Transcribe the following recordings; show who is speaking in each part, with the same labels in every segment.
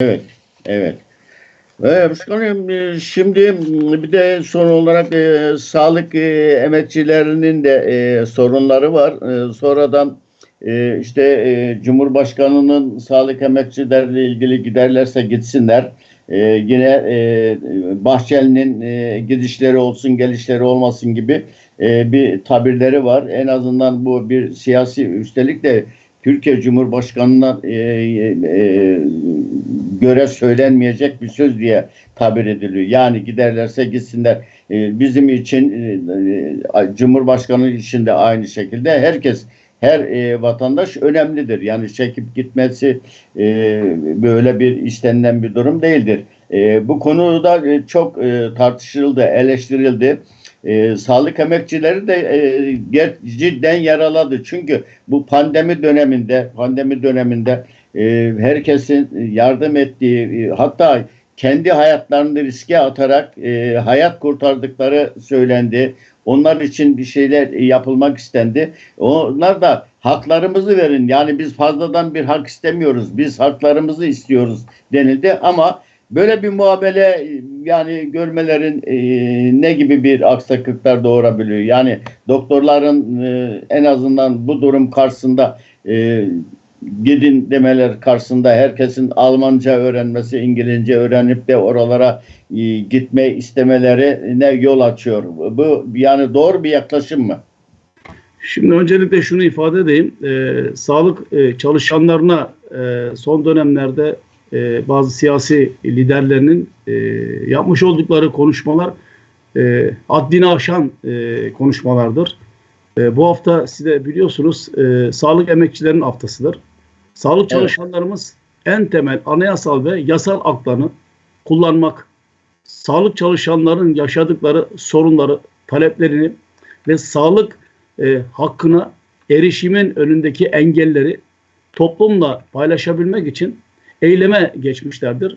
Speaker 1: Evet, evet. Evet, başkanım e, şimdi bir de son olarak e, sağlık e, emekçilerinin de e, sorunları var. E, sonradan e, işte e, Cumhurbaşkanı'nın sağlık emekçilerle ilgili giderlerse gitsinler. E, yine e, Bahçeli'nin e, gidişleri olsun gelişleri olmasın gibi e, bir tabirleri var. En azından bu bir siyasi üstelik de Türkiye Cumhurbaşkanı'na e, e, göre söylenmeyecek bir söz diye tabir ediliyor. Yani giderlerse gitsinler. E, bizim için e, e, Cumhurbaşkanı için de aynı şekilde herkes her e, vatandaş önemlidir. Yani çekip gitmesi e, böyle bir istenilen bir durum değildir. E, bu konuda e, çok e, tartışıldı, eleştirildi. E, sağlık emekçileri de e, cidden yaraladı. Çünkü bu pandemi döneminde, pandemi döneminde e, herkesin yardım ettiği, e, hatta kendi hayatlarını riske atarak e, hayat kurtardıkları söylendi. Onlar için bir şeyler yapılmak istendi. Onlar da haklarımızı verin. Yani biz fazladan bir hak istemiyoruz. Biz haklarımızı istiyoruz denildi ama böyle bir muamele yani görmelerin e, ne gibi bir aksaklıklar doğurabiliyor? Yani doktorların e, en azından bu durum karşısında e, gidin demeler karşısında herkesin Almanca öğrenmesi, İngilizce öğrenip de oralara e, gitme istemeleri ne yol açıyor? Bu yani doğru bir yaklaşım mı?
Speaker 2: Şimdi öncelikle şunu ifade edeyim. Ee, sağlık e, çalışanlarına e, son dönemlerde e, bazı siyasi liderlerinin yapmış oldukları konuşmalar e, aşan konuşmalardır. Bu hafta size biliyorsunuz sağlık emekçilerinin haftasıdır. Sağlık
Speaker 1: Evet.
Speaker 2: çalışanlarımız en temel anayasal ve yasal haklarını kullanmak, sağlık çalışanların yaşadıkları sorunları, taleplerini ve sağlık e, hakkına erişimin önündeki engelleri toplumla paylaşabilmek için eyleme geçmişlerdir.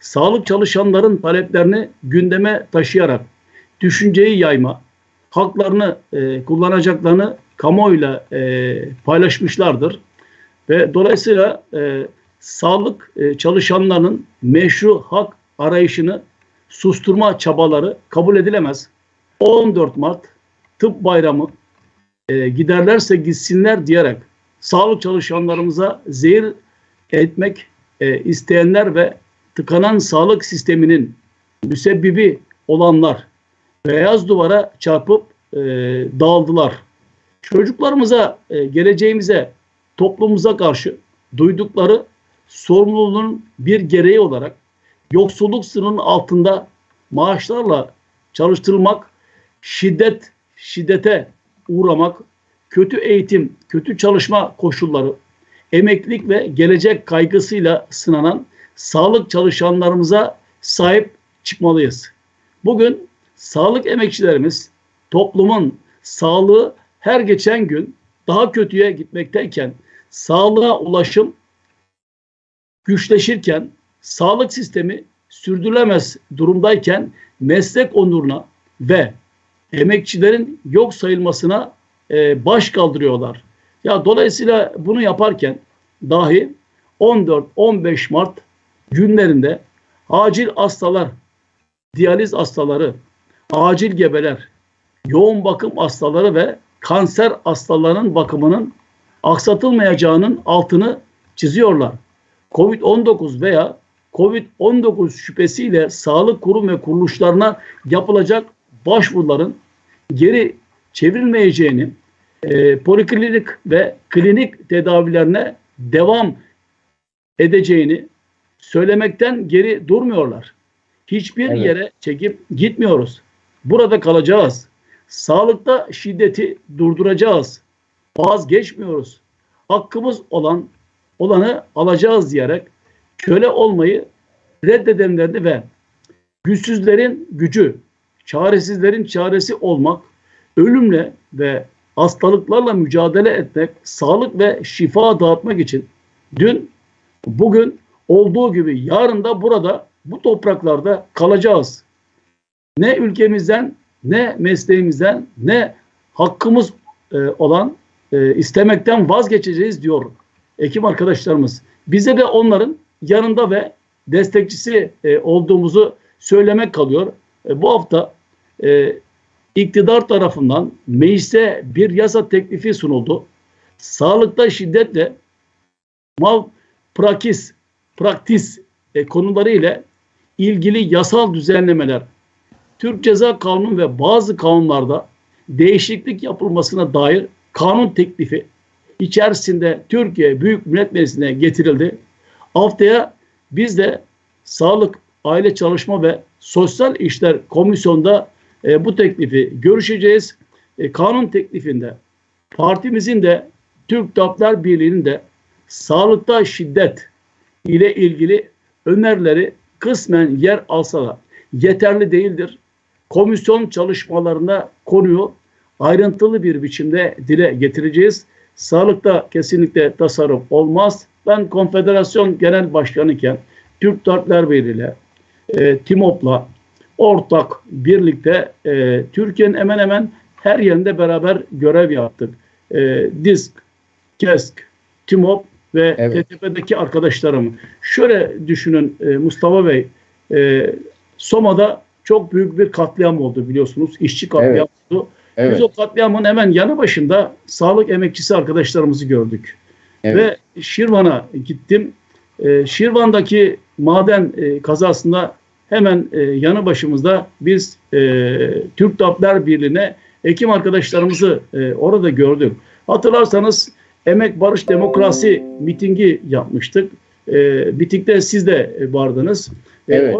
Speaker 2: Sağlık çalışanların taleplerini gündeme taşıyarak düşünceyi yayma, haklarını e, kullanacaklarını kamuoyuyla e, paylaşmışlardır. Ve dolayısıyla e, sağlık e, çalışanlarının meşru hak arayışını susturma çabaları kabul edilemez. 14 Mart Tıp Bayramı e, giderlerse gitsinler diyerek sağlık çalışanlarımıza zehir etmek e, isteyenler ve tıkanan sağlık sisteminin müsebbibi olanlar beyaz duvara çarpıp e, dağıldılar. Çocuklarımıza, e, geleceğimize, toplumumuza karşı duydukları sorumluluğun bir gereği olarak yoksulluk sınırının altında maaşlarla çalıştırılmak, şiddet, şiddete uğramak, kötü eğitim, kötü çalışma koşulları, emeklilik ve gelecek kaygısıyla sınanan sağlık çalışanlarımıza sahip çıkmalıyız. Bugün sağlık emekçilerimiz toplumun sağlığı her geçen gün daha kötüye gitmekteyken, sağlığa ulaşım güçleşirken, sağlık sistemi sürdürülemez durumdayken meslek onuruna ve emekçilerin yok sayılmasına e, baş kaldırıyorlar. Ya dolayısıyla bunu yaparken dahi 14-15 Mart günlerinde acil hastalar, diyaliz hastaları, acil gebeler, yoğun bakım hastaları ve kanser hastalarının bakımının aksatılmayacağının altını çiziyorlar. Covid-19 veya Covid-19 şüphesiyle sağlık kurum ve kuruluşlarına yapılacak başvuruların geri çevrilmeyeceğini, e, poliklinik ve klinik tedavilerine devam edeceğini söylemekten geri durmuyorlar. Hiçbir
Speaker 1: Evet.
Speaker 2: yere çekip gitmiyoruz. Burada kalacağız. Sağlıkta şiddeti durduracağız. Vazgeçmiyoruz. Hakkımız olan olanı alacağız diyerek köle olmayı reddedenlerini ve güçsüzlerin gücü, çaresizlerin çaresi olmak, ölümle ve hastalıklarla mücadele etmek, sağlık ve şifa dağıtmak için dün, bugün olduğu gibi yarın da burada bu topraklarda kalacağız. Ne ülkemizden, ne mesleğimizden, ne hakkımız e, olan e, istemekten vazgeçeceğiz diyor hekim arkadaşlarımız. Bize de onların yanında ve destekçisi e, olduğumuzu söylemek kalıyor. E, bu hafta e, iktidar tarafından meclise bir yasa teklifi sunuldu. Sağlıkta şiddetle mal prakis, praktis e, konuları ile ilgili yasal düzenlemeler Türk Ceza Kanunu ve bazı kanunlarda değişiklik yapılmasına dair kanun teklifi içerisinde Türkiye Büyük Millet Meclisi'ne getirildi. Haftaya biz de Sağlık, Aile Çalışma ve Sosyal İşler Komisyonu'nda e, bu teklifi görüşeceğiz. E, kanun teklifinde partimizin de Türk Tabipler Birliği'nin de sağlıkta şiddet ile ilgili önerileri kısmen yer alsa da yeterli değildir. Komisyon çalışmalarında konuyu ayrıntılı bir biçimde dile getireceğiz. Sağlıkta kesinlikle tasarruf olmaz. Ben konfederasyon genel başkanı iken Türk Tabipler Birliği ile e, TİMOP'la ortak birlikte e, Türkiye'nin hemen hemen her yerinde beraber görev yaptık. E, DISK, KESK, TİMOP ve
Speaker 1: Evet.
Speaker 2: TTP'deki arkadaşlarım. Şöyle düşünün e, Mustafa Bey, e, Soma'da çok büyük bir katliam oldu biliyorsunuz. İşçi katliamı
Speaker 1: Evet.
Speaker 2: oldu.
Speaker 1: Evet.
Speaker 2: Biz o katliamın hemen yanı başında sağlık emekçisi arkadaşlarımızı gördük.
Speaker 1: Evet.
Speaker 2: Ve Şirvan'a gittim. Ee, Şirvan'daki maden e, kazasında hemen e, yanı başımızda biz e, Türk Tabipler Birliği'ne hekim arkadaşlarımızı e, orada gördük. Hatırlarsanız Emek Barış Demokrasi mitingi yapmıştık. E, mitingde siz de vardınız. E,
Speaker 1: Evet.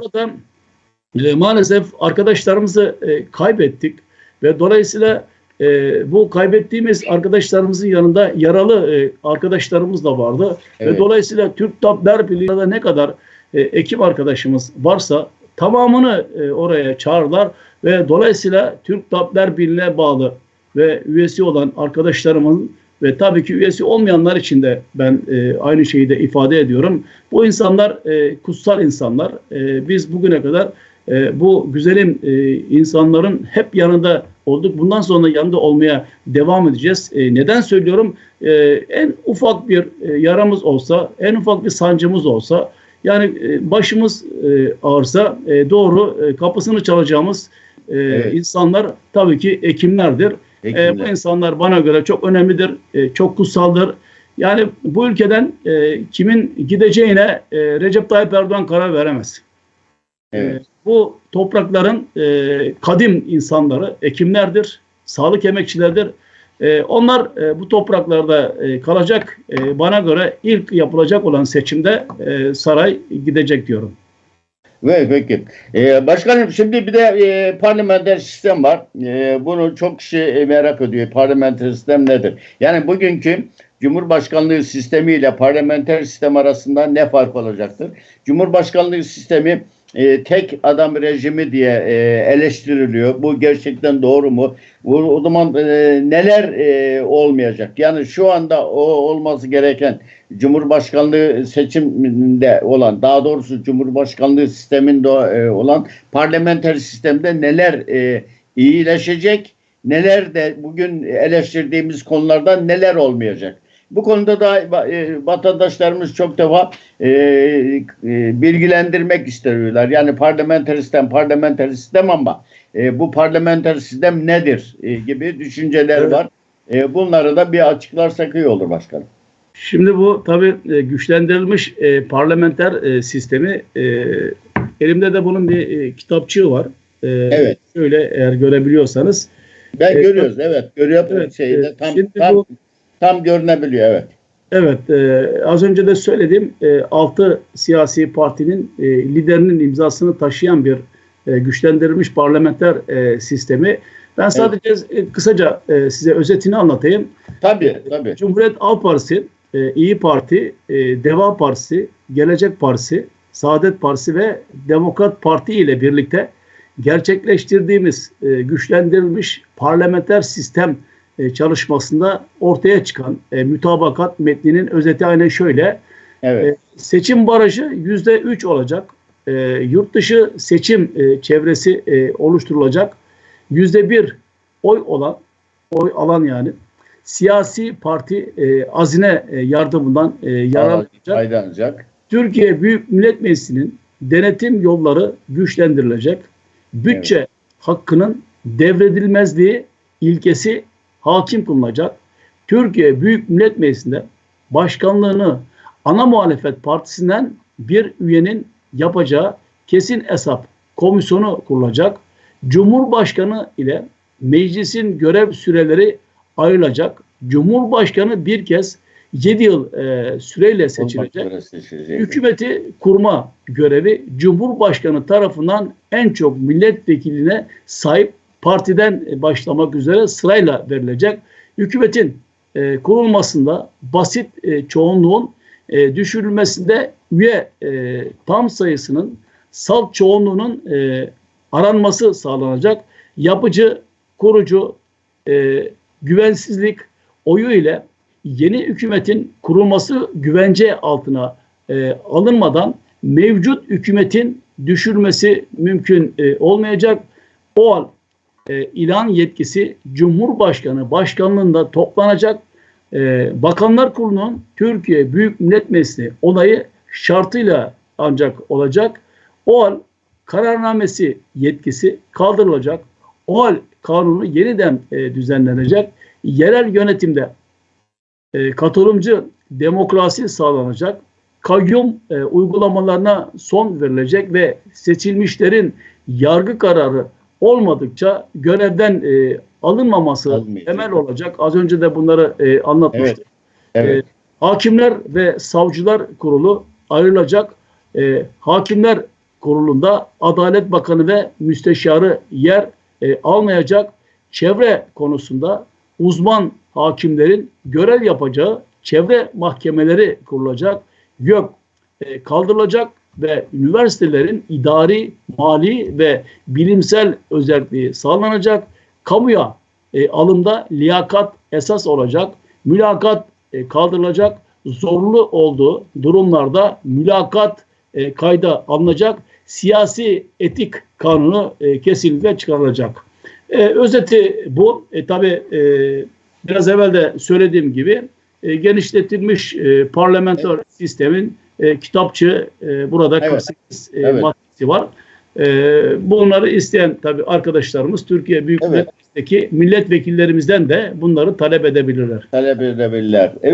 Speaker 2: E, maalesef arkadaşlarımızı e, kaybettik ve dolayısıyla e, bu kaybettiğimiz arkadaşlarımızın yanında yaralı e, arkadaşlarımız da vardı.
Speaker 1: Evet.
Speaker 2: Ve dolayısıyla Türk Tabipler Birliği'nde ne kadar e, ekip arkadaşımız varsa tamamını e, oraya çağırlar ve dolayısıyla Türk Tabipler Birliği'ne bağlı ve üyesi olan arkadaşlarımın ve tabii ki üyesi olmayanlar için de ben e, aynı şeyi de ifade ediyorum. Bu insanlar e, kutsal insanlar. E, biz bugüne kadar e, bu güzelim e, insanların hep yanında olduk. Bundan sonra yanında olmaya devam edeceğiz. E, neden söylüyorum? E, en ufak bir e, yaramız olsa, en ufak bir sancımız olsa, yani e, başımız e, ağırsa e, doğru e, kapısını çalacağımız e,
Speaker 1: Evet.
Speaker 2: insanlar tabii ki hekimlerdir.
Speaker 1: Hekimler.
Speaker 2: E, bu insanlar bana göre çok önemlidir, e, çok kutsaldır. Yani bu ülkeden e, kimin gideceğine e, Recep Tayyip Erdoğan karar veremez.
Speaker 1: Evet.
Speaker 2: E, bu toprakların e, kadim insanları, ekimlerdir, sağlık emekçileridir. E, onlar e, bu topraklarda e, kalacak. E, bana göre ilk yapılacak olan seçimde e, saray gidecek diyorum.
Speaker 1: Ve peki. Ee, başkanım şimdi bir de e, parlamenter sistem var. E, bunu çok kişi e, merak ediyor. Parlamenter sistem nedir? Yani bugünkü Cumhurbaşkanlığı sistemi ile parlamenter sistem arasında ne fark olacaktır? Cumhurbaşkanlığı sistemi e, tek adam rejimi diye e, eleştiriliyor. Bu gerçekten doğru mu? Bu, o zaman e, neler e, olmayacak? Yani şu anda o olması gereken Cumhurbaşkanlığı seçiminde olan, daha doğrusu Cumhurbaşkanlığı sisteminde e, olan parlamenter sistemde neler e, iyileşecek, neler de bugün eleştirdiğimiz konulardan neler olmayacak? Bu konuda da e, vatandaşlarımız çok defa e, e, bilgilendirmek istiyorlar. Yani parlamenter sistem, parlamenter sistem ama e, bu parlamenter sistem nedir e, gibi düşünceler
Speaker 2: Evet.
Speaker 1: var. E, bunları da bir açıklarsak iyi olur başkanım.
Speaker 2: Şimdi bu tabii güçlendirilmiş e, parlamenter e, sistemi e, elimde de bunun bir e, kitapçığı var. E,
Speaker 1: Evet.
Speaker 2: Şöyle eğer görebiliyorsanız.
Speaker 1: Ben
Speaker 2: E,
Speaker 1: görüyoruz evet. Görüyor
Speaker 2: Evet,
Speaker 1: şeyde tam
Speaker 2: şimdi
Speaker 1: tam,
Speaker 2: bu-
Speaker 1: tam görünebiliyor evet.
Speaker 2: Evet, e, az önce de söyledim. E, altı siyasi partinin e, liderinin imzasını taşıyan bir e, güçlendirilmiş parlamenter e, sistemi. Ben sadece e, kısaca e, size özetini anlatayım.
Speaker 1: Tabii tabii.
Speaker 2: Cumhuriyet Halk Partisi, e, İyi Parti, e, Deva Partisi, Gelecek Partisi, Saadet Partisi ve Demokrat Parti ile birlikte gerçekleştirdiğimiz e, güçlendirilmiş parlamenter sistem e, çalışmasında ortaya çıkan e, mütabakat metninin özeti aynen şöyle.
Speaker 1: Evet.
Speaker 2: Seçim barajı yüzde üç olacak. E, yurt dışı seçim e, çevresi e, oluşturulacak. Yüzde bir oy olan, oy alan yani siyasi parti e, azine e, yardımından e, yararlanacak.
Speaker 1: Faydalanacak.
Speaker 2: Türkiye Büyük Millet Meclisi'nin denetim yolları güçlendirilecek. Bütçe hakkının devredilmezliği ilkesi hakim kılınacak. Türkiye Büyük Millet Meclisi'nde başkanlığını ana muhalefet partisinden bir üyenin yapacağı kesin hesap komisyonu kurulacak. Cumhurbaşkanı ile meclisin görev süreleri ayrılacak. Cumhurbaşkanı bir kez 7 yıl e, süreyle
Speaker 1: seçilecek.
Speaker 2: Hükümeti kurma görevi Cumhurbaşkanı tarafından en çok milletvekiline sahip partiden başlamak üzere sırayla verilecek. Hükümetin e, kurulmasında basit e, çoğunluğun e, düşürülmesinde üye e, tam sayısının salt çoğunluğunun e, aranması sağlanacak. Yapıcı, kurucu, e, güvensizlik oyu ile yeni hükümetin kurulması güvence altına e, alınmadan mevcut hükümetin düşürmesi mümkün e, olmayacak. O hal e, ilan yetkisi Cumhurbaşkanı başkanlığında toplanacak. E, Bakanlar Kurulu'nun Türkiye Büyük Millet Meclisi onayı şartıyla ancak olacak. O hal kararnamesi yetkisi kaldırılacak. O hal kanunu yeniden e, düzenlenecek. Yerel yönetimde e, katılımcı demokrasi sağlanacak. Kayyum e, uygulamalarına son verilecek ve seçilmişlerin yargı kararı olmadıkça görevden e, alınmaması
Speaker 1: Alınmayacak.
Speaker 2: temel olacak. Az önce de bunları e, anlatmıştık.
Speaker 1: Evet.
Speaker 2: E, Hakimler ve Savcılar Kurulu ayrılacak. E, Hakimler Kurulu'nda Adalet Bakanı ve Müsteşarı yer e, almayacak. Çevre konusunda uzman hakimlerin görev yapacağı çevre mahkemeleri kurulacak. YÖK e, kaldırılacak ve üniversitelerin idari, mali ve bilimsel özelliği sağlanacak. Kamuya e, alımda liyakat esas olacak. Mülakat e, kaldırılacak. Zorlu olduğu durumlarda mülakat e, kayda alınacak. Siyasi etik kanunu e, kesinlikle çıkarılacak. E, özeti bu. E, Tabi e, biraz evvel de söylediğim gibi e, genişletilmiş e, parlamenter sistemin e, kitapçı e, burada
Speaker 1: Evet.
Speaker 2: 48 e,
Speaker 1: Evet.
Speaker 2: maddesi var. E, bunları isteyen tabi arkadaşlarımız Türkiye Büyük
Speaker 1: Evet.
Speaker 2: Millet Meclisi'ndeki milletvekillerimizden de bunları talep edebilirler.
Speaker 1: Talep edebilirler.